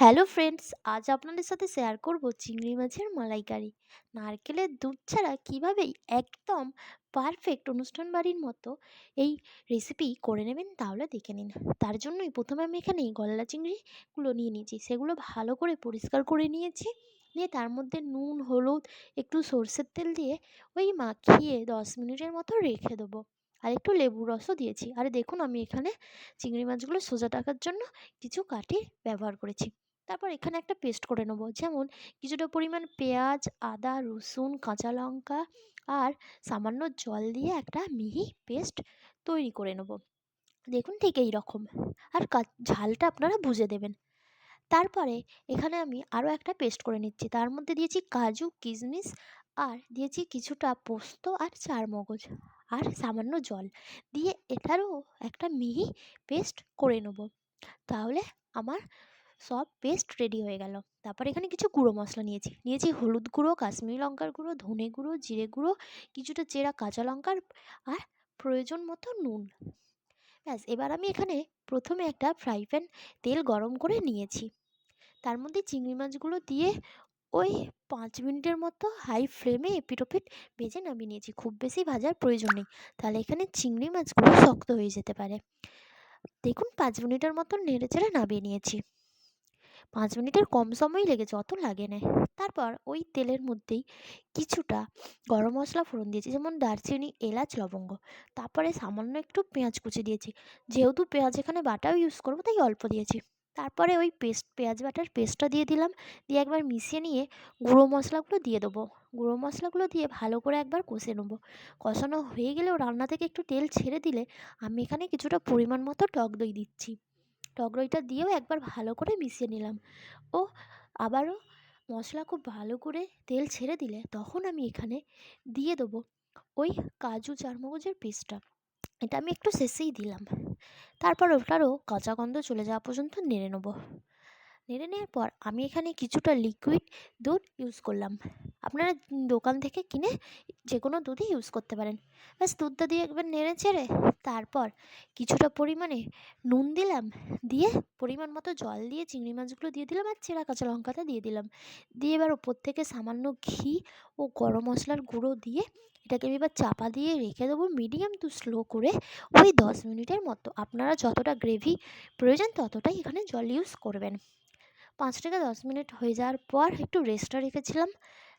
Hello friends, আজ আপনাদের সাথে শেয়ার করব চিংড়ি মাছের মালাইকারি। নারকেলের দুধ ছাড়া কীভাবেই একদম পারফেক্ট অনুষ্ঠান বাড়ির মতো এই রেসিপি করে নেবেন তাহলে দেখে নিন। তার জন্যই প্রথমে আমি এখানে গলদা চিংড়িগুলো নিয়ে নিয়েছি। সেগুলো ভালো করে পরিষ্কার করে নিয়েছি। নিয়ে তার মধ্যে নুন, হলুদ, একটু সর্ষের তেল দিয়ে ওই মাখিয়ে দশ মিনিটের মতো রেখে দেবো। আর একটু লেবু রসও দিয়েছি। আর দেখুন আমি এখানে চিংড়ি মাছগুলো সোজা টাকার জন্য কিছু কাঠি ব্যবহার করেছি। তারপর এখানে একটা পেস্ট করে নেব। যেমন কিছুটা পরিমাণ পেঁয়াজ, আদা, রসুন, কাঁচা লঙ্কা আর সামান্য জল দিয়ে একটা মিহি পেস্ট তৈরি করে নেব। দেখুন ঠিক এই রকম। আর ঝালটা আপনারা বুঝে দেবেন। তারপরে এখানে আমি আরও একটা পেস্ট করে নিচ্ছি। তার মধ্যে দিয়েছি কাজু কিশমিশ আর দিয়েছি কিছুটা পোস্ত আর চারমগজ আর সামান্য জল। দিয়ে এটারও একটা মিহি পেস্ট করে নেব। তাহলে আমার সব পেস্ট রেডি হয়ে গেল। তারপর এখানে কিছু গুঁড়ো মশলা নিয়েছি। নিয়েছি হলুদ গুঁড়ো, কাশ্মীরি লঙ্কার গুঁড়ো, ধনে গুঁড়ো, জিরে গুঁড়ো, কিছুটা চেরা কাঁচা লঙ্কার আর প্রয়োজন মতো নুন। ব্যাস, এবার আমি এখানে প্রথমে একটা ফ্রাই প্যান তেল গরম করে নিয়েছি। তার মধ্যে চিংড়ি মাছগুলো দিয়ে ওই পাঁচ মিনিটের মতো হাই ফ্লেমে এপিট ওপিট ভেজে নামিয়ে নিয়েছি। খুব বেশি ভাজার প্রয়োজন নেই। তাহলে এখানে চিংড়ি মাছগুলো শক্ত হয়ে যেতে পারে। দেখুন, পাঁচ মিনিটের মতো নেড়ে চেড়ে নামিয়ে নিয়েছি। পাঁচ মিনিটের কম সময়ই লেগেছে অত লাগে না। তারপর ওই তেলের মধ্যেই কিছুটা গরম মশলা ফোড়ন দিয়েছি, যেমন দারচিনি, এলাচ, লবঙ্গ। তারপরে সামান্য একটু পেঁয়াজ কুচি দিয়েছি। যেহেতু পেঁয়াজ এখানে বাটাও ইউজ করব, তাই অল্প দিয়েছি। তারপরে ওই পেস্ট, পেঁয়াজ বাটার পেস্টটা দিয়ে দিলাম। দিয়ে একবার মিশিয়ে নিয়ে গুঁড়ো মশলাগুলো দিয়ে দেবো। গুঁড়ো মশলাগুলো দিয়ে ভালো করে একবার কষে নেব। কষানো হয়ে গেলেও রান্না থেকে একটু তেল ছেড়ে দিলে আমি এখানে কিছুটা পরিমাণ মতো টক দই দিচ্ছি। টক দইটা দিয়েও একবার ভালো করে মিশিয়ে নিলাম। ও আবারও মশলা খুব ভালো করে তেল ছেড়ে দিলে তখন আমি এখানে দিয়ে দেবো ওই কাজু চারমগজের পেস্টটা এটা আমি একটু শেষেই দিলাম। তারপর ওটারও কাঁচা গন্ধ চলে যাওয়া পর্যন্ত নেড়ে নেব। নেড়ে নেওয়ার পর আমি এখানে কিছুটা লিকুইড দুধ ইউজ করলাম। আপনারা দোকান থেকে কিনে যে কোনো দুধই ইউজ করতে পারেন। ব্যাস দুধটা দিয়ে একবার নেড়ে চেড়ে তারপর কিছুটা পরিমাণে নুন দিলাম, দিয়ে পরিমাণ মতো জল দিয়ে চিংড়ি মাছগুলো দিয়ে দিলাম আর চেরা কাঁচা লঙ্কাটা দিয়ে দিলাম। দিয়ে এবার ওপর থেকে সামান্য ঘি ও গরম মশলার গুঁড়ো দিয়ে এটাকে আমি এবার চাপা দিয়ে রেখে দেবো মিডিয়াম টু স্লো করে ওই দশ মিনিটের মতো। আপনারা যতটা গ্রেভি প্রয়োজন ততটাই এখানে জল ইউজ করবেন। পাঁচ থেকে দশ মিনিট হয়ে যাওয়ার পর একটু রেস্টটা রেখেছিলাম।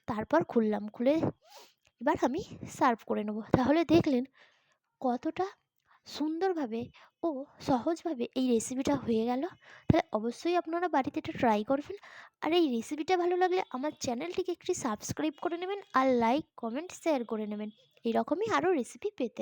তারপর খুললাম, খুলে এবার আমি সার্ভ করে নেব। তাহলে দেখলেন কতটা সুন্দরভাবে ও সহজভাবে এই রেসিপিটা হয়ে গেল। তাহলে অবশ্যই আপনারা বাড়িতে এটা ট্রাই করবেন। আর এই রেসিপিটা ভালো লাগলে আমার চ্যানেলটিকে একটি সাবস্ক্রাইব করে নেবেন আর লাইক কমেন্ট শেয়ার করে নেবেন। এরকমই আরও রেসিপি পেতে।